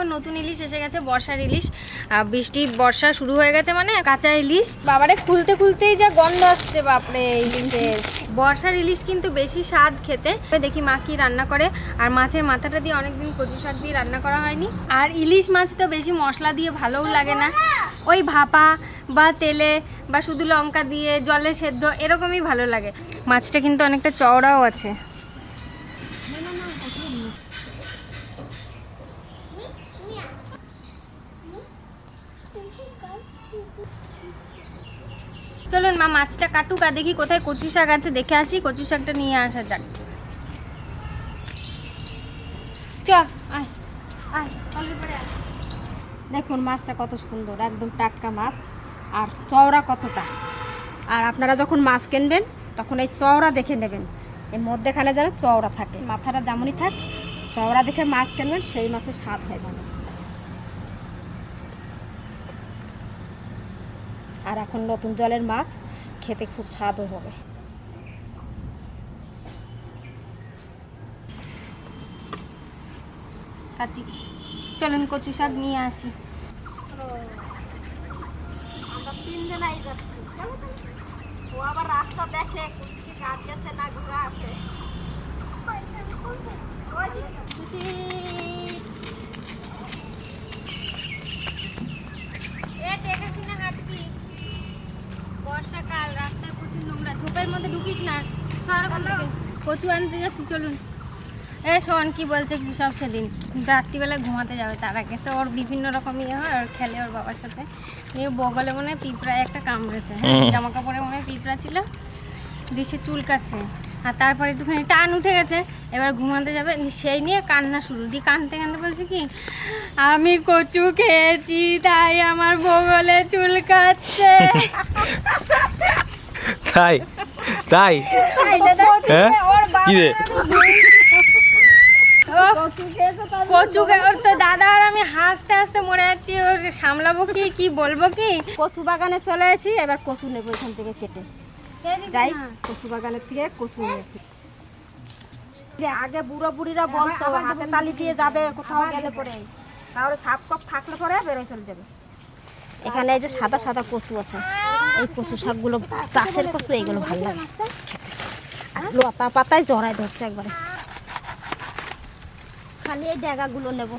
এখন নতুন ইলিশ এসে গেছে বর্ষার ইলিশ। বৃষ্টি বর্ষা শুরু হয়ে গেছে মানে কাঁচা ইলিশ। বাবারে খুলতে খুলতেই যা গন্ধ আসছে বাপরে ইলিশের। বর্ষার ইলিশ কিন্তু বেশি স্বাদ খেতে। দেখি মা কি রান্না করে। আর মাছের মাথাটা দিয়ে অনেকদিন কচু শাক দিয়ে রান্না করা হয়নি। আর ইলিশ মাছ তো বেশি মশলা দিয়ে ভালোও লাগে না। ওই ভাপা বা তেলে বা শুধু লঙ্কা দিয়ে জলে সেদ্ধ এরকমই ভালো লাগে। মাছটা কিন্তু অনেকটা চওড়াও আছে। চলুন মা, মাছটা কাটুক আর দেখি কোথায় কচু শাক আছে, দেখে আসি, কচু শাকটা নিয়ে আসা যাক। দেখুন মাছটা কত সুন্দর, একদম টাটকা মাছ, আর চওড়া কতটা। আর আপনারা যখন মাছ কিনবেন, তখন এই চওড়া দেখে নেবেন। এর মধ্যেখানে যেন চওড়া থাকে, মাথাটা যেমনই থাক, চওড়া দেখে মাছ কিনবেন, সেই মাছের স্বাদ হয় ভালো আর এখন নতুন জলের মাছ খেতে খুব স্বাদও হবে। কাচি, চলুন কচু শাক নিয়ে আসি। আমরা তিনজনাই যাচ্ছি। ও আবার রাস্তা দেখে কাট না ঘোরা আছে। এ, দেখে শুনে হাঁটবি। মধ্যে ঢুকিস না। কচু আনতে যাচ্ছি চলুন। এ শোন কি বলছে কি সব সেদিন? রাত্রিবেলায় ঘুমাতে যাবে তার আগে। তো ওর বিভিন্ন রকম ইয়ে হয় ওর খেলে ওর বাবার সাথে। নিয়ে বগলে মনে হয় পিঁপড়ায় একটা কামড়েছে। জামা কাপড়ে মনে হয় পিঁপড়া ছিল। দিয়ে চুলকাচ্ছে আর তারপরে একটুখানি টান উঠে গেছে। এবার ঘুমাতে যাবে। সেই নিয়ে কান্না শুরু। দিয়ে কানতে কানতে বলছে কি আমি কচু খেয়েছি তাই আমার বগলে চুলকাচ্ছে তাই তাই। হ্যাঁ? কি রে কচু ওর তো দাদা আর আমি হাসতে হাসতে মরে যাচ্ছি ওর সামলাবো কি কি বলব কি? কচু বাগানে চলে এসেছি এবার কচু নেব এখান থেকে কেটে। যাই কচু বাগানের থেকে কচু নিয়েছি যে আগে বুড়ো বুড়িরা বলতো হাতে তালি দিয়ে যাবে কোথাও গেলে পরে। তাহলে সাপ কপ থাকলে পরে বেরোয় চলে যাবে। এখানে এই যে সাদা সাদা কচু আছে। এই কচু শাকগুলো চাষের কচু এইগুলো ভালো লাগে। আর পাতায় জড়ায় ধরছে একবারে। খালি এই ডেগাগুলো নেব।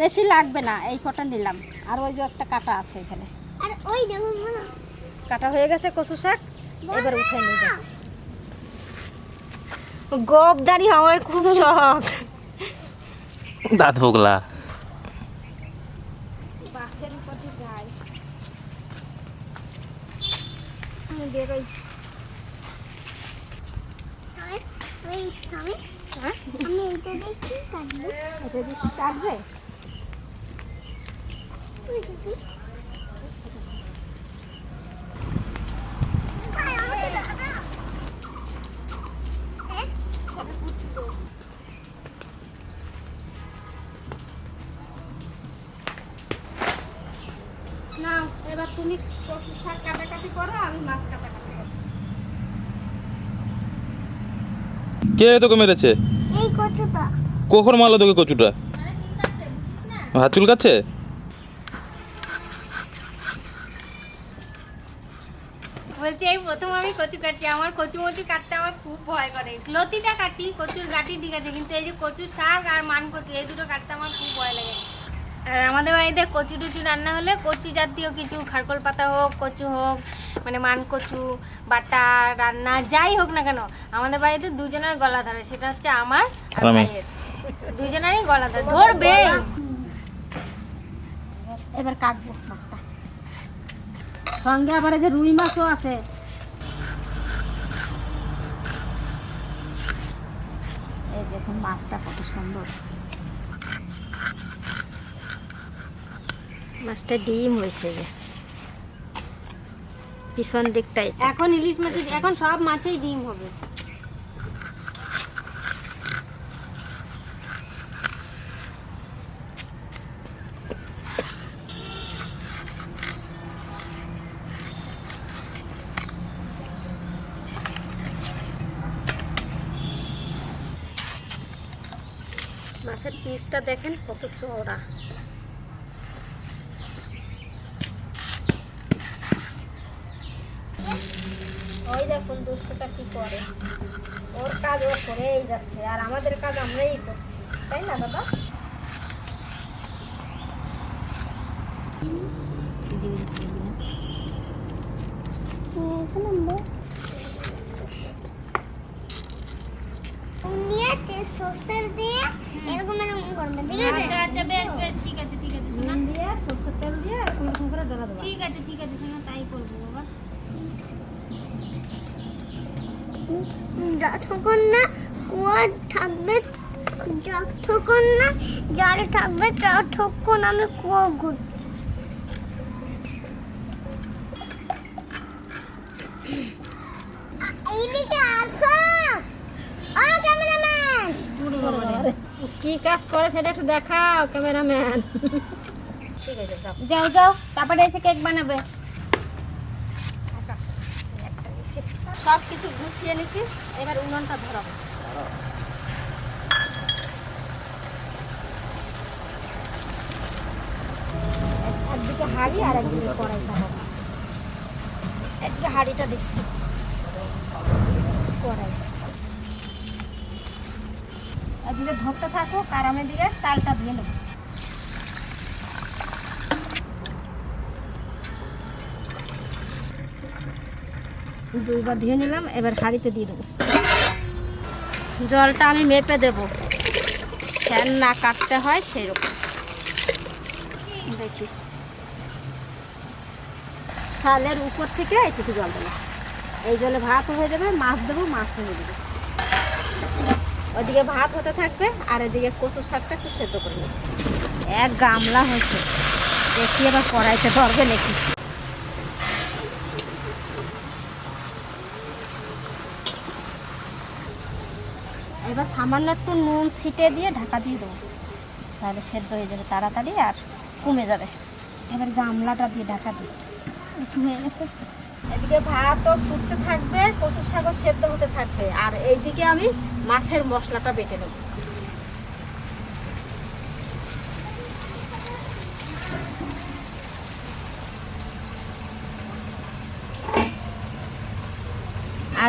বেশি লাগবে না এই কটা নিলাম। আর ওই যে একটা কাটা আছে এখানে। আর ওই দেখো কাটা হয়ে গেছে কচু শাক এবার উঠে নিয়ে যাচ্ছি। গোপদারি হওয়ার খুব শখ। দাঁত পোকলা বাসের উপর দিয়ে যাই আমি বেরোই আমি হ্যাঁ? আমি এটা দেখছি কাটবো। এটা বেশি কাটবে ওই দেখি না এবার তুমি কচু শাক কাটাকাটি করো আমি মাছ কাটাকাটি করো কে তোকে মেরেছে? কখন মারলো তোকে কচুটা? হাত চুলকাচ্ছে? বলছি এই প্রথম আমি কচু কাটছি। আমার কচু মচু কাটতে আমার খুব ভয় করে। লতিটা কাটি কচুর গাটি ঠিক আছে কিন্তু এই যে কচু শাক আর মান কচু এই দুটো কাটতে আমার খুব ভয় লাগে। আর আমাদের বাড়িতে কচু টুচু রান্না হলে কচু জাতীয় কিছু খারকল পাতা হোক কচু হোক মানে মান কচু বাটা রান্না যাই হোক না কেন আমাদের বাড়িতে দুজনের গলা ধরে সেটা হচ্ছে আমার আর আর ভাইয়ের দুজনেরই গলা ধরে ধরবে। এবার কাটবো মাছটা। সঙ্গে আবার যে রুই মাছও আছে। এই দেখুন মাছটা কত সুন্দর। মাছটা ডিম হয়েছে। যে পিছন দিকটাই। এখন ইলিশ মাছের এখন সব মাছেই ডিম হবে। মাছের পিসটা দেখেন কত চওড়া ওই দেখুন দুষ্টটা কি করে। ওর কাজ ও করেই যাচ্ছে আর আমাদের কাজ আমরাই করছি তাই না দাদা? ঠিক আছে আচ্ছা আচ্ছা আছে শোনা। ঠিক আছে ঠিক আছে শোনা তাই করব বাবা। যতক্ষণ না কুয়া থাকবে যতক্ষণ না জল থাকবে ততক্ষণ আমি কুয়া ঘুরছি। কি কাজ করে সেটা একটু দেখাও ক্যামেরাম্যান। ঠিক আছে যাও যাও তারপরে এসে কেক বানাবে। সব কিছু গুছিয়ে নিচ্ছি। এবার উনুনটা এক- একদিকে হাঁড়ি আর একদিকে কড়াইটা একদিকে হাড়িটা দিচ্ছি কড়াই। একদিকে ধরতে থাকুক আর আমি দিকে চালটা দিয়ে নেব। দুইবার ধুয়ে নিলাম, এবার হাঁড়িতে দিয়ে দেবো। জলটা আমি মেপে দেব। ফ্যান না কাটতে হয় সেরকম। দেখি। চালের উপর থেকে এইটুকু জল দেবো। এই জলে ভাত হয়ে যাবে, মাছ দেবো, মাছ হয়ে দেবো। ওইদিকে ভাত হতে থাকবে, আর এদিকে কচুর শাকটা একটু সেদ্ধ করে এক গামলা হয়েছে। দেখি এবার কড়াইতে ধরবে নাকি? এবার সামান্য একটু নুন ছিটে দিয়ে ঢাকা দিয়ে দেবো। তাহলে সেদ্ধ হয়ে যাবে তাড়াতাড়ি আর কমে যাবে। এবার গামলাটা দিয়ে ঢাকা দিই হয়ে গেছে? এদিকে ভাতও ফুটতে থাকবে, কচুর শাকও সেদ্ধ হতে থাকবে। আর এইদিকে আমি মাছের মশলাটা বেটে নেব।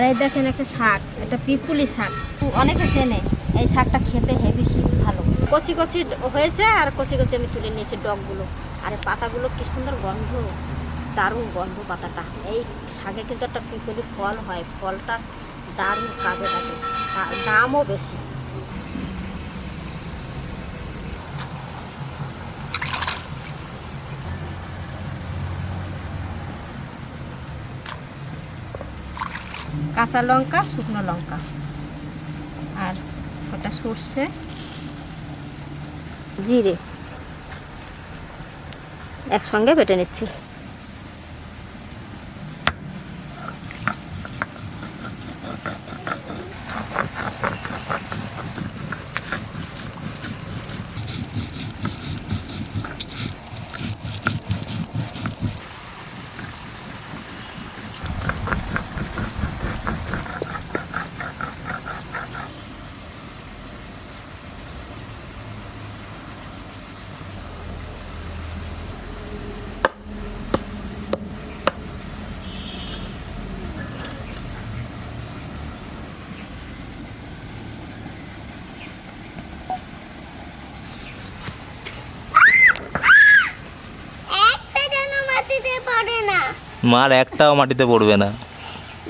আর এই দেখেন একটা শাক, একটা পিপুলি শাক। অনেকে চেনে, এই শাকটা খেতে হেভি ভালো। কচি কচি হয়েছে আর কচি কচি আমি তুলে নিয়েছি ডগগুলো। আর পাতাগুলো কি সুন্দর গন্ধ, দারুণ গন্ধ পাতাটা। এই শাকে কিন্তু একটা পিপুলি ফল হয়, ফলটা দারুণ কাজে লাগে। দামও বেশি। কাঁচা লঙ্কা শুকনো লঙ্কা। আর ওটা সর্ষে। জিরে। একসঙ্গে বেটে নিচ্ছি একটা যেন মাটিতে পড়ে না মার একটাও মাটিতে পড়বে না।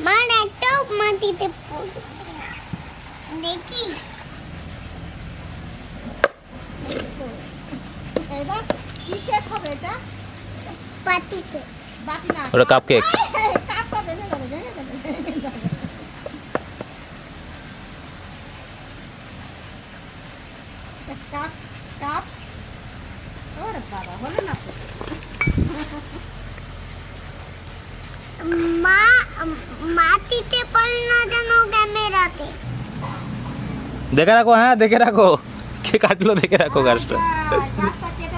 মার একটাও মাটিতে পড়বে দেখি। এবার কি কেক হবে এটা? পাটিতে ওটা কাপ কেক কাপটা ভেঙে যাবে ভেঙে যাবে ভেঙে যাবে এটা কাপ কাপ ওরে বাবা হলো না তো মা মাটিতে পড়ে না যেন ক্যামেরাতে দেখে রাখো হ্যাঁ দেখে রাখো। কে কাটলো, দেখে রাখো গাছটা।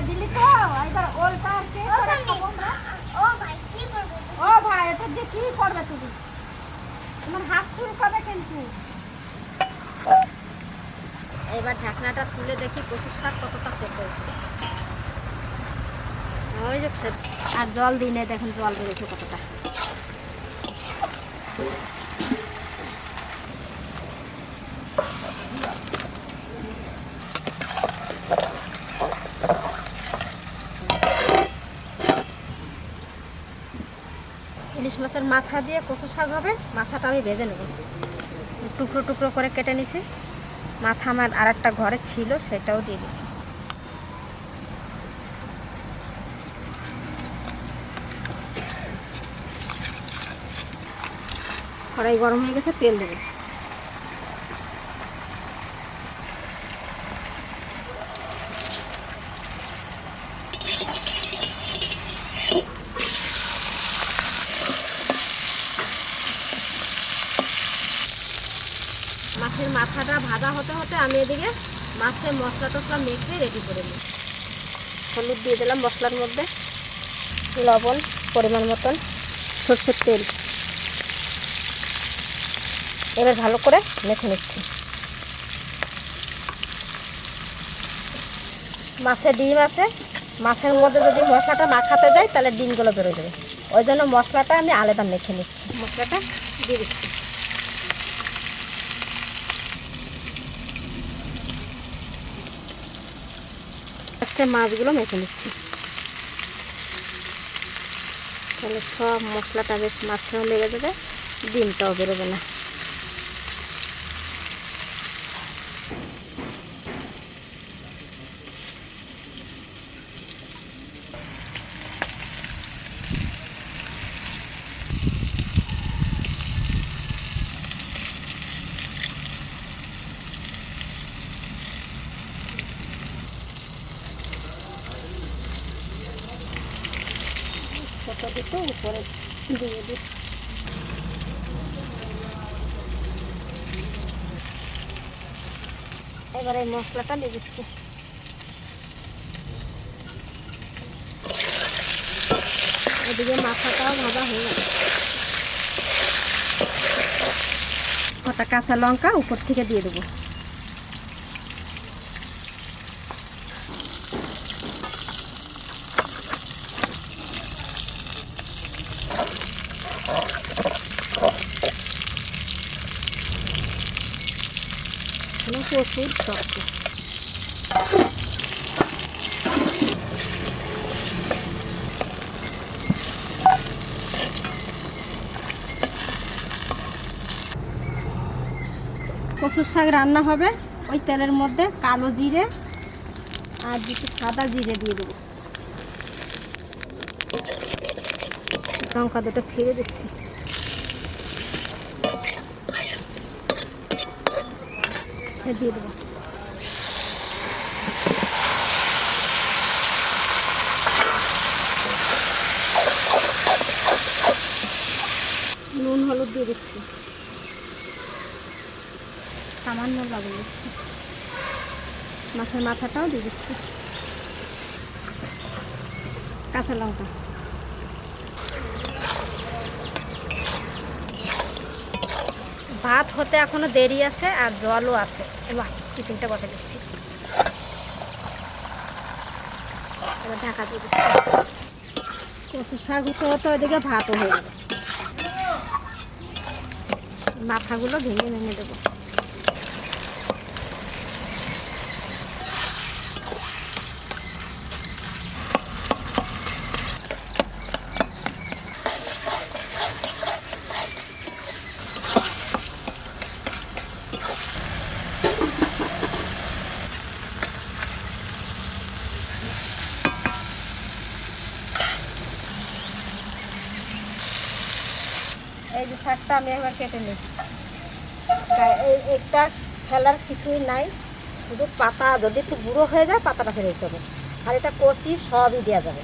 দিলি এবার ঢাকনাটা তুলে দেখি কচুর শাক কতটা হয়েছে। ওই যে আর জল নাই দেখুন জল বেড়েছে কতটা ইলিশ মাছের মাথা দিয়ে কচুর শাক হবে, মাথাটা আমি বেঁধে নেব। টুকরো টুকরো করে কেটে নিছি। মাথা আমার আর একটা ঘরে ছিল, সেটাও দিয়ে দিছি। কড়াই গরম হয়ে গেছে, তেল দেবে মাছের মাথাটা ভাজা হতে হতে আমি এদিকে মাছের মশলা টসলা মেখে রেডি করে নিই। হলুদ দিয়ে দিলাম মশলার মধ্যে লবণ পরিমাণ মতন সর্ষের তেল। এবার ভালো করে মেখে নিচ্ছি। মাছে ডিম আছে, মাছের মধ্যে যদি মশলাটা মাখাতে যাই তাহলে ডিমগুলো বেরোয় যাবে। ওই জন্য মশলাটা আমি আলাদা মেখে নিচ্ছি। মশলাটা দিয়ে দিচ্ছি। আজকে মাছগুলো মেখে নিচ্ছি। তাহলে সব মশলাটা বেশ মাছটাও লেগে যাবে ডিমটাও বেরোবে না। ছোট দুটো উপরে দিয়ে দিই এবার মশলাটা দিয়ে দিচ্ছি। এদিকে মাথাটাও ভাজা হয়ে গেছে। কটা কাঁচা লঙ্কা উপর থেকে দিয়ে দেবো। প্রচুর শক্ত কচুর শাক রান্না হবে, ওই তেলের মধ্যে কালো জিরে আর দুটো সাদা জিরে দিয়ে দেবো। লঙ্কা দুটো ছিঁড়ে দিচ্ছি। দিয়ে দেবো। নুন, হলুদ দিয়ে দিচ্ছি। সামান্য লবণ দিচ্ছি। মাছের মাথাটাও দিয়ে দিচ্ছি। কাঁচা লঙ্কা। ভাত হতে এখনও দেরি আছে আর জলও আছে। টিফিনটা বসে দিচ্ছি। এবার ঢাকা দিয়ে দিচ্ছি। কচু শাক হতে হতে ওইদিকে ভাতও হয়ে যাবে মাথাগুলো ভেঙে ভেঙে দেবো। এই আমি একবার কেটে নিই। একটা ফেলার কিছুই নাই, শুধু পাতা, যদি একটু বুড়ো হয়ে যায়, পাতাটা ফেলে যাবে আর এটা কচি, সবই দেওয়া যাবে।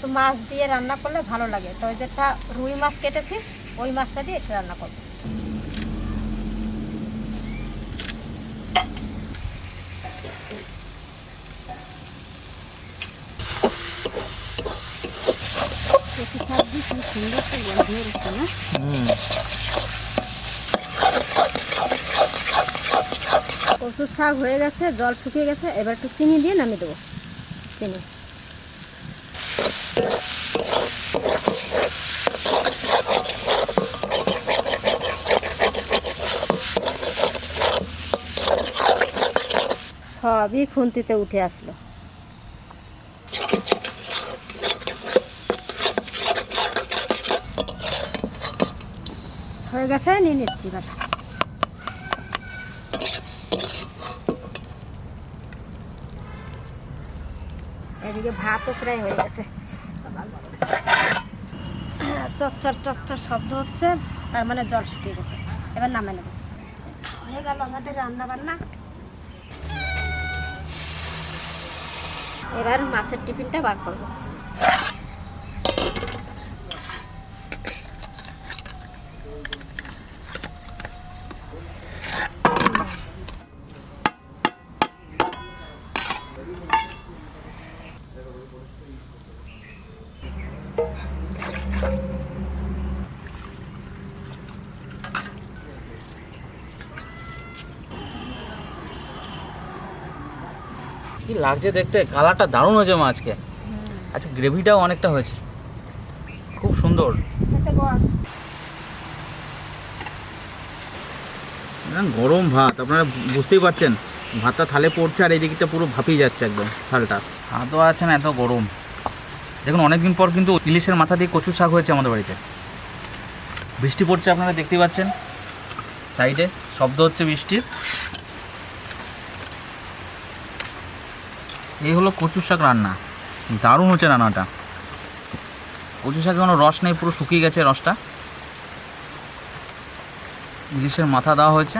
তো মাছ দিয়ে রান্না করলে ভালো লাগে। তো যেটা রুই মাছ কেটেছি, ওই মাছটা দিয়ে একটু রান্না করব কচু শাক দিয়ে কি হুম। কচুর শাক হয়ে গেছে, জল শুকিয়ে গেছে, এবার একটু চিনি দিয়ে নামিয়ে দেবো। চিনি। সবই খুন্তিতে উঠে আসলো। হয়ে গেছে, নিয়ে নিচ্ছি এবার। এদিকে ভাতও প্রায় হয়ে গেছে। চচ্চর চচ্চর শব্দ হচ্ছে, তার মানে জল শুকিয়ে গেছে। এবার নামে নেব। হয়ে গেল আমাদের রান্না বান্না এবার মাছের টিফিনটা বার করব। লাগছে দেখতে কালারটা দারুণ হয়েছে মাছকে আচ্ছা গ্রেভিটাও অনেকটা হয়েছে। খুব সুন্দর। না, গরম ভাত আপনারা বুঝতেই পারছেন। ভাতটা থালে পড়ছে আর এই দিকটা পুরো ভাপিয়ে যাচ্ছে একদম থালটা। হাতও আছে না এত গরম। দেখুন অনেকদিন পর কিন্তু ইলিশের মাথা দিয়ে কচু শাক হয়েছে আমাদের বাড়িতে। বৃষ্টি পড়ছে আপনারা দেখতেই পাচ্ছেন। সাইডে শব্দ হচ্ছে বৃষ্টির। এই হলো কচু শাক রান্না। দারুণ হচ্ছে রান্নাটা। কচু শাকে কোনো রস নেই, পুরো শুকিয়ে গেছে রসটা। ইলিশের মাথা দেওয়া হয়েছে।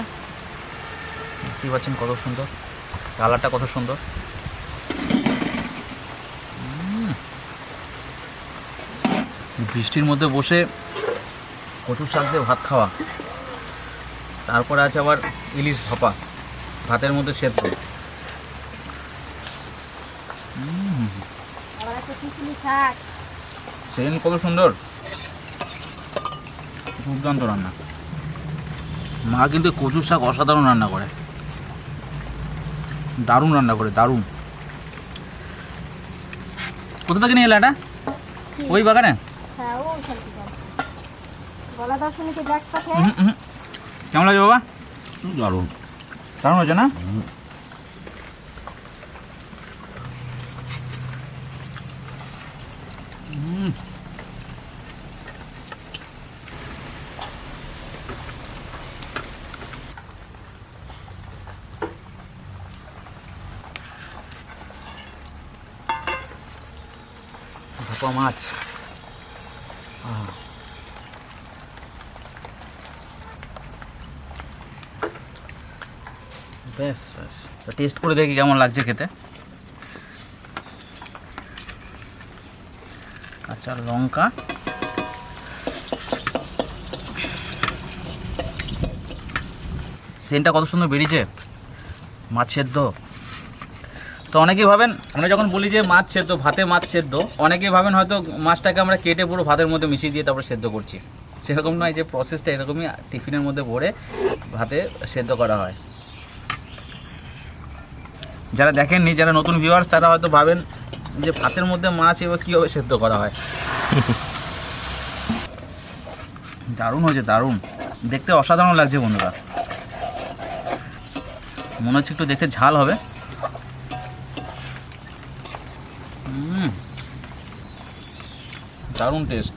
দেখতেই পাচ্ছেন কত সুন্দর। কালারটা কত সুন্দর। বৃষ্টির মধ্যে বসে কচু শাক দিয়ে ভাত খাওয়া। তারপরে আছে আবার ইলিশ ভাপা। ভাতের মধ্যে সেদ্ধ আবার একটা সেদিন কত সুন্দর। দুর্দান্ত রান্না। মা কিন্তু কচুর শাক অসাধারণ রান্না করে। দারুণ রান্না করে দারুণ। কোথা থেকে নিয়ে এলে এটা? ওই বাগানে? হ্যাঁ। কেমন লাগে বাবা? দারুণ। দারুণ হয়েছে না? উম। ভাপা মাছ আহ বেশ বেশ তো টেস্ট করে দেখি কেমন লাগছে খেতে। কাঁচা লঙ্কা। সেন্টটা কত সুন্দর বেরিয়েছে? মাছ সেদ্ধ। তো অনেকেই ভাবেন, আমরা যখন বলি যে মাছ সেদ্ধ, ভাতে মাছ সেদ্ধ, অনেকেই ভাবেন হয়তো মাছটাকে আমরা কেটে পুরো ভাতের মধ্যে মিশিয়ে দিয়ে তারপরে সেদ্ধ করছি। সেরকম নয় যে প্রসেসটা এরকমই, টিফিনের মধ্যে ভরে ভাতে সেদ্ধ করা হয়। যারা দেখেননি, যারা নতুন ভিউয়ার্স তারা হয়তো ভাবেন যে ভাতের মধ্যে মাছ এবার কীভাবে সেদ্ধ করা হয়। দারুণ হয়েছে দারুণ। দেখতে অসাধারণ লাগছে বন্ধুরা। মনে হচ্ছে একটু দেখতে ঝাল হবে। দারুণ টেস্ট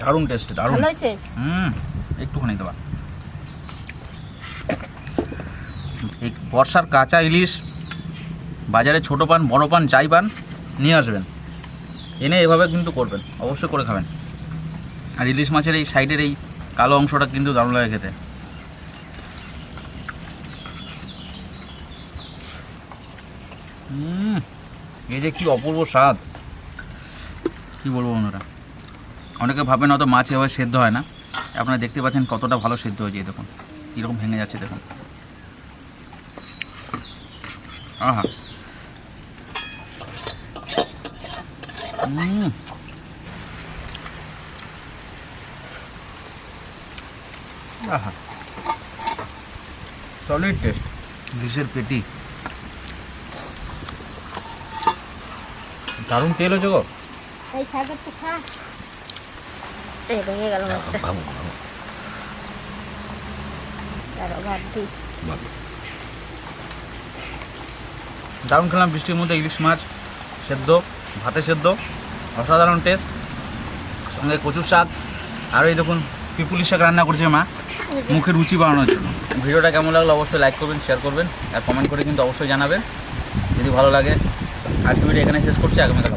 দারুণ টেস্ট দারুণ। হুম একটুখানি দেবা। বর্ষার কাঁচা ইলিশ। বাজারে ছোট পান, বড় পান, যাই পান, নিয়ে আসবেন। এনে এভাবে কিন্তু করবেন, অবশ্যই করে খাবেন। আর ইলিশ মাছের এই সাইডের এই কালো অংশটা কিন্তু দারুণ লাগে খেতে। এই যে কি অপূর্ব স্বাদ। কি বলব বন্ধুরা? অনেকে ভাবেন হয়তো মাছ এভাবে সেদ্ধ হয় না। আপনারা দেখতে পাচ্ছেন কতটা ভালো সেদ্ধ হয়েছে দেখুন। কীরকম ভেঙে যাচ্ছে, দেখুন। আহা! সলিড টেস্ট গ্রিসের পেটি। দারুণ তেল হয়েছে গো। এই সাগর তো খা। হ্যাঁ, দারুণ খেলাম বৃষ্টির মধ্যে ইলিশ মাছ সেদ্ধ ভাতে সেদ্ধ। অসাধারণ টেস্ট, সঙ্গে কচুর শাক, আর এই দেখুন পিপুলি শাক রান্না করছে মা। মুখে রুচি বাড়ানোর জন্য। ভিডিওটা কেমন লাগল অবশ্যই লাইক করবেন শেয়ার করবেন, আর কমেন্ট করে কিন্তু অবশ্যই জানাবেন। যদি ভালো লাগে আজকে ভিডিও এখানে শেষ করছি, আগামীকাল